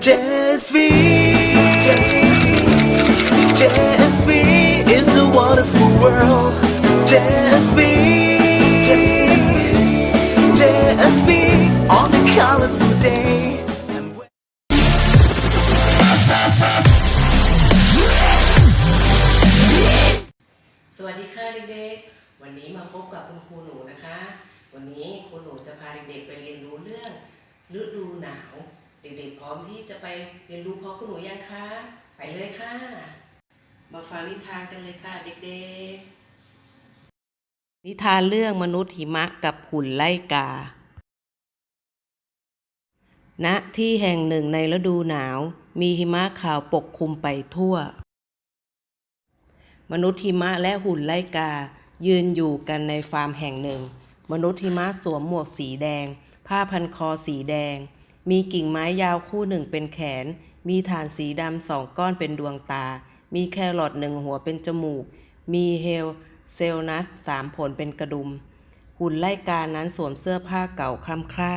JSV, JSV is a wonderful world. JSV, JSV on a colorful day. สวัสดีค่ะเด็กๆ วันนี้มาพบกับคุณครูหนูนะคะ วันนี้ครูหนูจะพาเด็กๆไปเรียนรู้เรื่องฤดูหนาว เด็กๆพร้อมที่จะไปเรียนรู้พร้อมคุณหนูยังคะ ไปเลยค่ะ มาฟังนิทานกันเลยค่ะ เด็กๆ นิทานเรื่องมนุษย์หิมะกับหุ่นไล่กา ณ ที่แห่งหนึ่งในฤดูหนาว มีหิมะขาวปกคลุมไปทั่ว มนุษย์หิมะและหุ่นไล่กา ยืนอยู่กันในฟาร์มแห่งหนึ่ง มนุษย์หิมะสวมหมวกสีแดง ผ้าพันคอสีแดง มีกิ่งไม้ยาวคู่หนึ่งเป็นแขน มีฐานสีดำสองก้อนเป็นดวงตา มีแครอทหนึ่งหัวเป็นจมูก มีเฮลเซลนัทสามผลเป็นกระดุม หุ่นไล่กานั้นสวมเสื้อผ้าเก่าคล้ำคร่า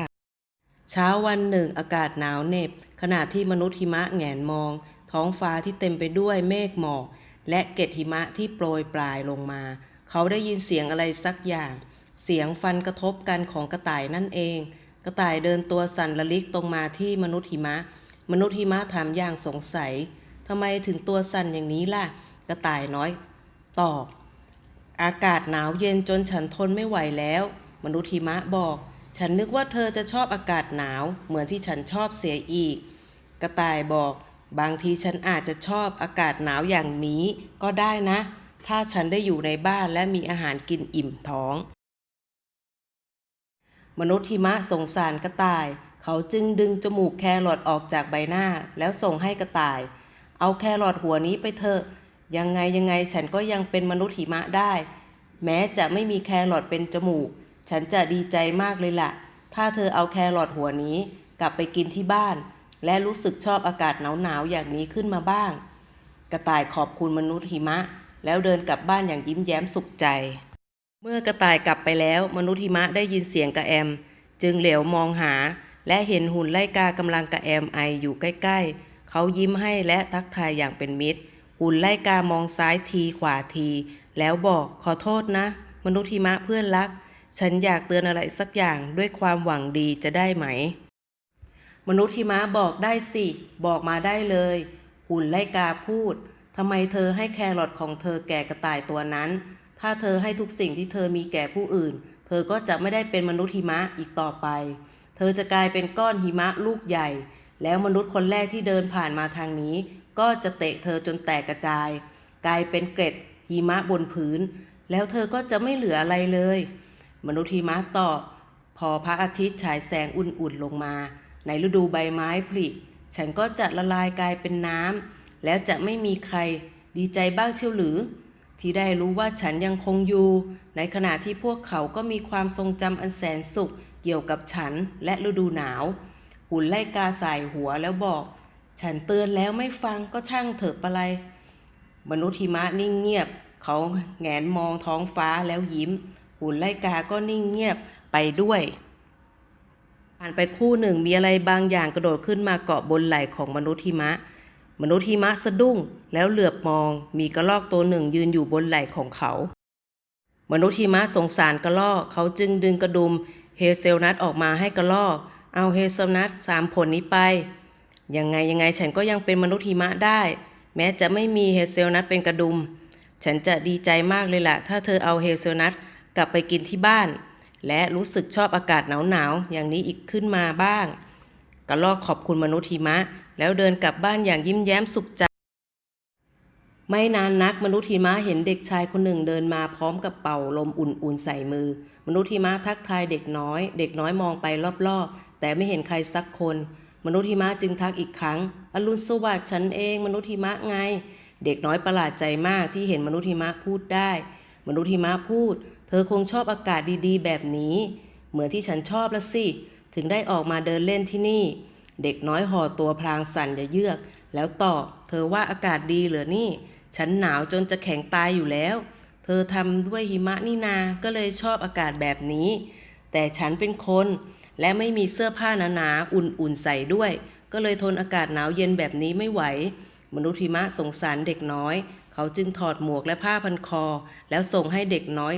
เช้าวันหนึ่งอากาศหนาวเหน็บ ขณะที่มนุษย์หิมะแหงนมอง ท้องฟ้าที่เต็มไปด้วยเมฆหมอก และเกล็ดหิมะที่โปรยปลายลงมา เขาได้ยินเสียงอะไรสักอย่าง เสียงฟันกระทบกันของกระต่ายนั่นเอง กระต่ายเดินตัวสั่นระลิกตรงมาที่มนุษย์หิมะ มนุษย์หิมะถามอย่างสงสัยทำไมถึงตัวสั่นอย่างนี้ล่ะ กระต่ายน้อยตอบ อากาศหนาวเย็นจนฉันทนไม่ไหวแล้ว มนุษย์หิมะบอก ฉันนึกว่าเธอจะชอบอากาศหนาวเหมือนที่ฉันชอบเสียอีก กระต่ายบอก บางทีฉันอาจจะชอบอากาศหนาวอย่างนี้ก็ได้นะ ถ้าฉันได้อยู่ในบ้านและมีอาหารกินอิ่มท้อง มนุษย์หิมะสงสารกระต่าย เขาจึงดึงจมูกแครอทออกจากใบหน้าแล้วส่งให้กระต่าย เอาแครอทหัวนี้ไปเถอะ ยังไงยังไงฉันก็ยังเป็นมนุษย์หิมะได้ แม้จะไม่มีแครอทเป็นจมูก ฉันจะดีใจมากเลยล่ะ ถ้าเธอเอาแครอทหัวนี้ กลับไปกินที่บ้าน และรู้สึกชอบอากาศหนาวๆอย่างนี้ขึ้นมาบ้าง กระต่ายขอบคุณมนุษย์หิมะ แล้วเดินกลับบ้านอย่างยิ้มแย้มสุขใจ เมื่อกระต่ายกลับไปแล้ว มนุษย์หิมะได้ยินเสียงกระแอม จึงเหลียวมองหา และเห็นหุ่นไล่กากำลังกระแอมไออยู่ใกล้ๆ เขายิ้มให้และทักทายอย่างเป็นมิตร หุ่นไล่กามองซ้ายทีขวาที แล้วบอกขอโทษนะ มนุษย์หิมะเพื่อนรัก ฉันอยากเตือนอะไรสักอย่างด้วยความหวังดีจะได้ไหม มนุษย์หิมะบอกได้สิ บอกมาได้เลย หุ่นไล่กาพูดทำไมเธอให้แครอทของเธอแก่กระต่ายตัวนั้น ถ้าเธอให้ทุกสิ่งที่เธอมีแก่ผู้อื่น เธอก็จะไม่ได้เป็นมนุษย์หิมะอีกต่อไป เธอจะกลายเป็นก้อนหิมะลูกใหญ่ แล้วมนุษย์คนแรกที่เดินผ่านมาทางนี้ ก็จะเตะเธอจนแตกกระจาย กลายเป็นเกร็ดหิมะบนพื้น แล้วเธอก็จะไม่เหลืออะไรเลย มนุษย์หิมะตอบพอพระอาทิตย์ฉายแสงอุ่นๆลงมา ในฤดูใบไม้ผลิฉันก็จะละลายกลายเป็นน้ำแล้วจะไม่มีใครดีใจบ้างเชียวหรือ ที่ได้รู้ว่าฉันยังคงอยู่ ในขณะที่พวกเขาก็มีความทรงจำอันแสนสุข เกี่ยวกับฉันและฤดูหนาว หุ่นไล่กาสายหัวแล้วบอก ฉันเตือนแล้วไม่ฟังก็ช่างเถอะปะไร มนุษย์หิมะนิ่งเงียบ เขาแงนมองท้องฟ้าแล้วยิ้ม หุ่นไล่กาก็นิ่งเงียบไปด้วยผ่านไปคู่หนึ่งมีอะไรบางอย่างกระโดดขึ้นมาเกาะบนไหล่ของมนุษย์หิมะ มนุษย์หิมะสะดุ้ง แล้วเหลือบมองมีกระรอกตัวหนึ่งยืนอยู่บนไหล่ของเขา มนุษย์หิมะสงสารกระรอกเขาจึงดึงกระดุมเฮเซลนัทออกมาให้กระรอก เอาเฮเซลนัทสามผลนี้ไป ยังไงยังไงฉันก็ยังเป็นมนุษย์หิมะได้ แม้จะไม่มีเฮเซลนัทเป็นกระดุม ฉันจะดีใจมากเลยล่ะ ถ้าเธอเอาเฮเซลนัทกลับไปกินที่บ้าน และรู้สึกชอบอากาศหนาวๆอย่างนี้อีกขึ้นมาบ้าง กระรอกขอบคุณมนุษย์หิมะ แล้วเดินกลับบ้านอย่างยิ้มแย้มสุขใจ ไม่นานนักมนุษย์หิมะเห็นเด็กชายคนหนึ่งเดินมาพร้อมกับเป่าลมอุ่นๆใส่มือ มนุษย์หิมะทักทายเด็กน้อย เด็กน้อยมองไปรอบๆ แต่ไม่เห็นใครสักคน มนุษย์หิมะจึงทักอีกครั้ง อรุณสวัสดิ์ฉันเองมนุษย์หิมะไง เด็กน้อยประหลาดใจมากที่เห็นมนุษย์หิมะพูดได้ มนุษย์หิมะพูด เธอคงชอบอากาศดีๆ แบบนี้ เหมือนที่ฉันชอบละสิ ถึงได้ออกมาเดินเล่นที่นี่ เด็กน้อยห่อตัวพลางสั่นอย่าเยือก แล้วตอบเธอว่าอากาศดีเหรอนี่ ฉันหนาวจนจะแข็งตายอยู่แล้ว เธอทำด้วยหิมะนี่นา ก็เลยชอบอากาศแบบนี้ แต่ฉันเป็นคนและไม่มีเสื้อผ้าหนาๆอุ่นๆใส่ด้วย ก็เลยทนอากาศหนาวเย็นแบบนี้ไม่ไหว มนุษย์หิมะสงสารเด็กน้อย เขาจึงถอดหมวกและผ้าพันคอ แล้วส่งให้เด็กน้อย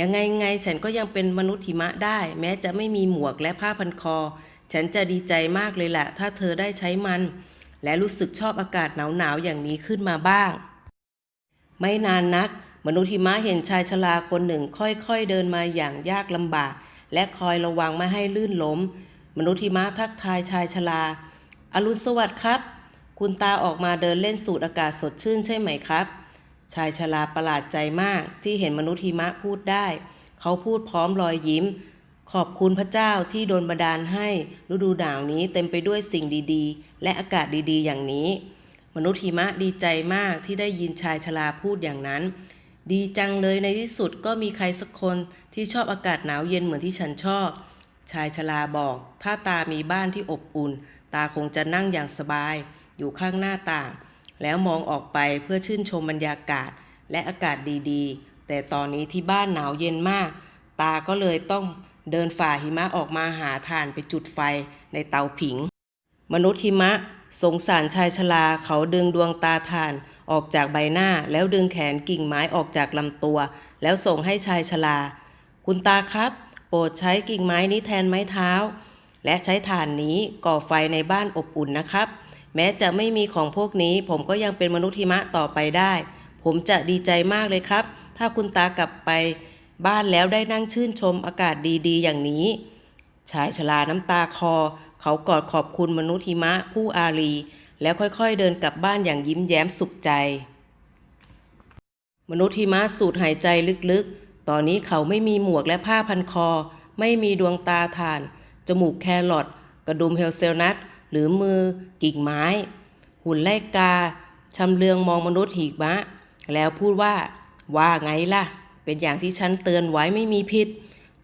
ยังไงไงฉันก็ยังเป็นมนุษย์หิมะได้ แม้จะไม่มีหมวกและผ้าพันคอ ฉันจะดีใจมากเลยแหละถ้าเธอได้ใช้มัน และรู้สึกชอบอากาศหนาวๆอย่างนี้ขึ้นมาบ้าง ไม่นานนัก มนุษย์หิมะเห็นชายชราคนหนึ่งค่อยๆเดินมาอย่างยากลำบาก และคอยระวังไม่ให้ลื่นล้ม มนุษย์หิมะทักทายชายชราอรุณสวัสดิ์ครับ คุณตาออกมาเดินเล่นสูดอากาศสดชื่นใช่ไหมครับ ชายชราประหลาดใจมากที่เห็นมนุษย์หิมะพูดได้ เขาพูดพร้อมรอยยิ้ม ขอบคุณพระเจ้าที่โดนบันดาลให้ฤดูหนาวนี้เต็มไปด้วยสิ่งดีๆ และอากาศดีๆ อย่างนี้ มนุษย์หิมะดีใจมากที่ได้ยินชายชราพูดอย่างนั้น ดีจังเลยในที่สุดก็มีใครสักคนที่ชอบอากาศหนาวเย็นเหมือนที่ฉันชอบ ชายชราบอก ถ้าตามีบ้านที่อบอุ่น ตาคงจะนั่งอย่างสบาย อยู่ข้างหน้าต่าง แล้วมองออกไปเพื่อชื่นชมบรรยากาศและอากาศดีๆ แต่ตอนนี้ที่บ้านหนาวเย็นมาก ตาก็เลยต้อง เดินฝ่าหิมะออกมาหาถ่านไปจุดไฟในเตาผิง มนุษย์หิมะสงสารชายชราเขาดึงดวงตาถ่านออกจากใบหน้าแล้วดึงแขนกิ่งไม้ออกจากลำตัว แล้วส่งให้ชายชราคุณตาครับ โปรดใช้กิ่งไม้นี้แทนไม้เท้า และใช้ถ่านนี้ก่อไฟในบ้านอบอุ่นนะครับ แม้จะไม่มีของพวกนี้ ผมก็ยังเป็นมนุษย์หิมะต่อไปได้ ผมจะดีใจมากเลยครับ ถ้าคุณตากลับไป บ้านแล้วได้นั่งชื่นชมอากาศดีๆ อย่างนี้ ชายชราน้ำตาคอ เขากอดขอบคุณมนุษย์หิมะผู้อารี แล้วค่อยๆเดินกลับบ้านอย่างยิ้มแย้มสุขใจ มนุษย์หิมะสูดหายใจลึกๆ ตอนนี้เขาไม่มีหมวกและผ้าพันคอ ไม่มีดวงตาถ่าน จมูกแครอทกระดุมเฮลเซลนัทหรือมือ กิ่งไม้ หุ่นไล่กาชำเลืองมองมนุษย์หิมะ แล้วพูดว่า ว่าไงล่ะ เป็นอย่างที่ฉันเตือนไว้ไม่มีผิด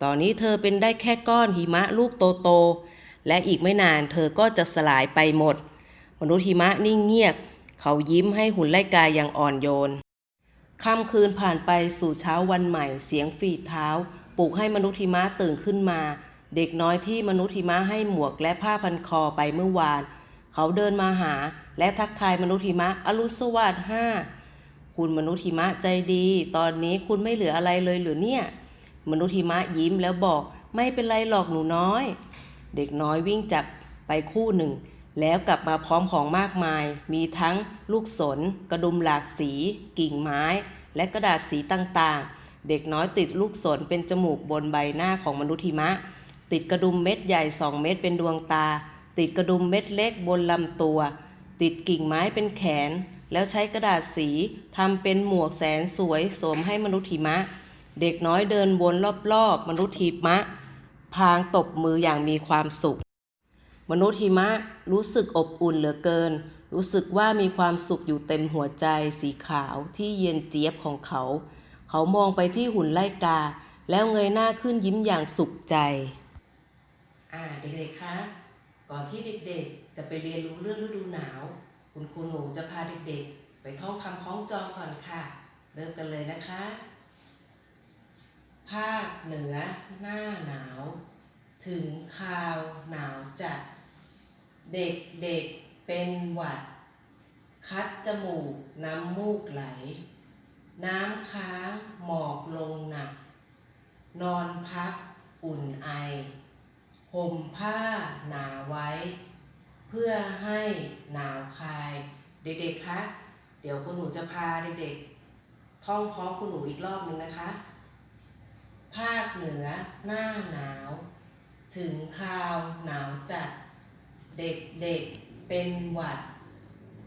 ตอนนี้เธอเป็นได้แค่ก้อนหิมะลูกโตๆ และอีกไม่นานเธอก็จะสลายไปหมด มนุษย์หิมะนิ่งเงียบ เขายิ้มให้หุ่นไล่กาอย่างอ่อนโยน ค่ำคืนผ่านไปสู่เช้าวันใหม่ เสียงฝีดเท้า ปลุกให้มนุษย์หิมะตื่นขึ้นมา เด็กน้อยที่มนุษย์หิมะให้หมวกและผ้าพันคอไปเมื่อวาน เขาเดินมาหาและทักทายมนุษย์หิมะอรุสวัสดิ์ห้า คุณมนุษย์หิมะใจดี ตอนนี้คุณไม่เหลืออะไรเลยหรือเนี่ย มนุษย์หิมะยิ้มแล้วบอกไม่เป็นไรหรอกหนูน้อย เด็กน้อยวิ่งจับไปคู่หนึ่ง แล้วกลับมาพร้อมของมากมาย มีทั้งลูกสน กระดุมหลากสี กิ่งไม้ และกระดาษสีต่างๆ เด็กน้อยติดลูกสนเป็นจมูกบนใบหน้าของมนุษย์หิมะ ติดกระดุมเม็ดใหญ่สองเม็ดเป็นดวงตา ติดกระดุมเม็ดเล็กบนลำตัว ติดกิ่งไม้เป็นแขน แล้วใช้กระดาษสีทำเป็นหมวกแสนสวยสวมให้มนุษย์หิมะ เด็กน้อยเดินวนรอบๆ มนุษย์หิมะ พลางตบมืออย่างมีความสุข มนุษย์หิมะรู้สึกอบอุ่นเหลือเกิน รู้สึกว่ามีความสุขอยู่เต็มหัวใจสีขาวที่เย็นเจี๊ยบของเขา เขามองไปที่หุ่นไล่กา แล้วเงยหน้าขึ้นยิ้มอย่างสุขใจ อ่าเด็กๆคะก่อนที่เด็กๆจะไปเรียนรู้เรื่องฤดูหนาว คุณครูหนูจะพาเด็กๆ ไปท่องคำคล้องจองก่อนค่ะ เริ่มกันเลยนะคะ ภาคเหนือหน้าหนาว ถึงคราวหนาวจัด เด็กเด็กๆเป็นหวัด คัดจมูกน้ำมูกไหล น้ำค้างหมอกลงหนัก นอนพักอุ่นไอห่มผ้าหนาไว้ เพื่อให้หนาวคลาย เด็กๆ คะ เดี๋ยวคุณหนูจะพาเด็กๆ ท่องพร้อมคุณหนูอีกรอบหนึ่งนะคะ ภาคเหนือหน้าหนาว ถึงคราวหนาวจัด เด็กๆ เป็นหวัด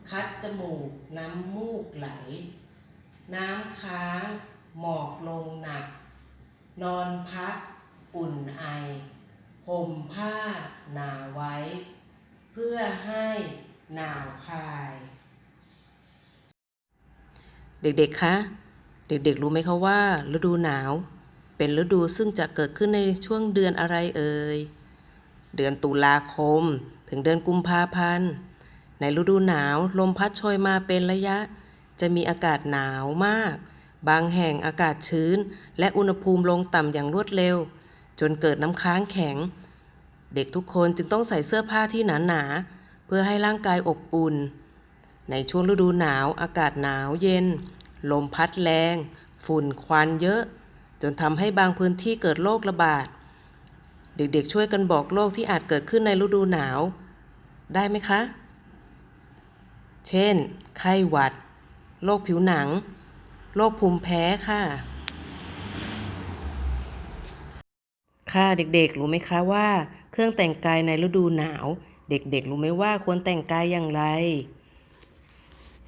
คัดจมูกน้ำมูกไหล น้ำค้างหมอกลงหนัก นอนพักอุ่นไอห่มผ้าหนาไว้ เพื่อให้หนาวคลาย เด็กๆ คะ เด็กๆ รู้ไหมคะว่า ฤดูหนาว เป็นฤดูซึ่งจะเกิดขึ้นในช่วงเดือนอะไรเอ่ย เดือนตุลาคม ถึงเดือนกุมภาพันธ์ ในฤดูหนาวลมพัดโชยมาเป็นระยะ จะมีอากาศหนาวมาก บางแห่งอากาศชื้น และอุณหภูมิลงต่ำอย่างรวดเร็ว จนเกิดน้ำค้างแข็ง เด็กทุกคนจึงต้องใส่เสื้อผ้าที่หนาๆเพื่อให้ร่างกายอบอุ่น ในช่วงฤดูหนาวอากาศหนาวเย็น ลมพัดแรง ฝุ่นควันเยอะ จนทำให้บางพื้นที่เกิดโรคระบาด เด็กๆช่วยกันบอกโรคที่อาจเกิดขึ้นในฤดูหนาว ได้ไหมคะ เช่น ไข้หวัด โรคผิวหนัง โรคภูมิแพ้ค่ะ ค่ะเด็กๆ รู้ไหมคะว่า เครื่องแต่งกายในฤดูหนาว เด็กๆ รู้ไหมว่าควรแต่งกายอย่างไร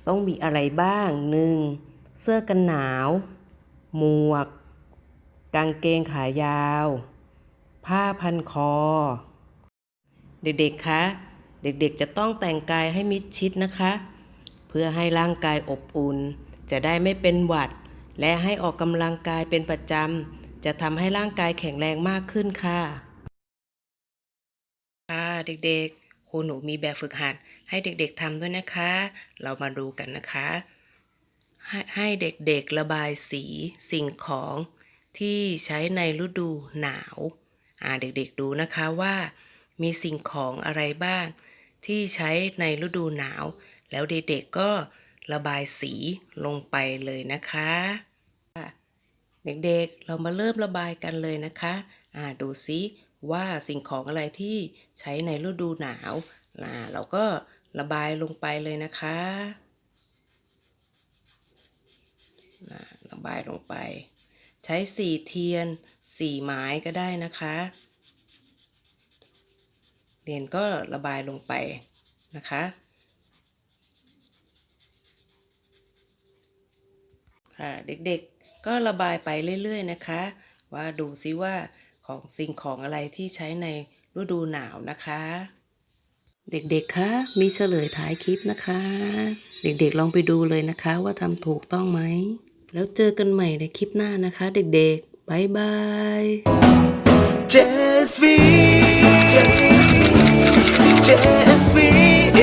ต้องมีอะไรบ้างหนึ่งเสื้อกันหนาว หมวก กางเกงขายาว ผ้าพันคอ เด็กๆ คะ เด็กๆ จะต้องแต่งกายให้มิดชิดนะคะ เพื่อให้ร่างกายอบอุ่น จะได้ไม่เป็นหวัด และให้ออกกำลังกายเป็นประจำ จะทำให้ร่างกายแข็งแรงมากขึ้นค่ะค่ะเด็กๆครูหนูมีแบบฝึกหัด ให้เด็กๆทำด้วยนะคะ เรามาดูกันนะคะ ให้ให้เด็กๆระบายสีสิ่งของที่ใช้ในฤดูหนาว อ่าเด็กๆดูนะคะว่ามีสิ่งของอะไรบ้าง ที่ใช้ในฤดูหนาว แล้วเด็กๆก็ระบายสีลงไปเลยนะคะค่ะ เด็กๆ เรามาเริ่มระบายกันเลยนะคะอ่าดูซิว่าสิ่งของอะไรที่ใช้ในฤดูหนาวอ่าเราก็ระบายลงไปเลยนะคะอ่าระบายลงไป ใช้สีเทียนสีไม้ก็ได้นะคะเรียนก็ระบายลงไปนะคะ ค่ะเด็กๆ ก็ระบายไปเรื่อยๆนะคะ ว่าดูซิว่าของสิ่งของอะไรที่ใช้ในฤดูหนาวนะคะ เด็กๆคะมีเฉลยท้ายคลิปนะคะ เด็กๆลองไปดูเลยนะคะว่าทำถูกต้องไหม แล้วเจอกันใหม่ในคลิปหน้านะคะ เด็กๆบายบาย Just J, just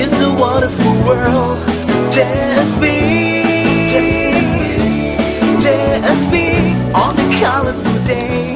is a wonderful world. Just Let us be on a colorful day.